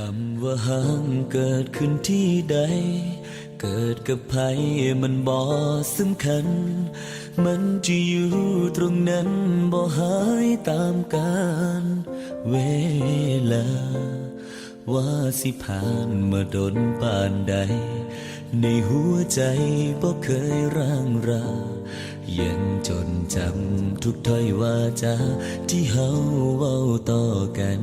คำว่าห้างเกิดขึ้นที่ใด เกิดกับใครมันบ่สำคัญ มันจะอยู่ตรงนั้นบ่หายตามกาลเวลา ว่าสิผ่านมาดนป่านใด ในหัวใจบ่เคยร่างรายังจนจำทุกถ้อยวาจาที่เฮาเว้าต่อกัน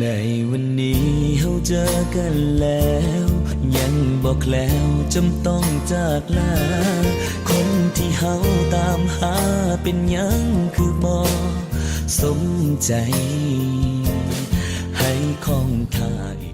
ในวันนี้เขาเจอกันแล้ว ยังบอกแล้วจำต้องจากลา คนที่เขาตามหาเป็นยังคือบอสมใจ ให้ของทาย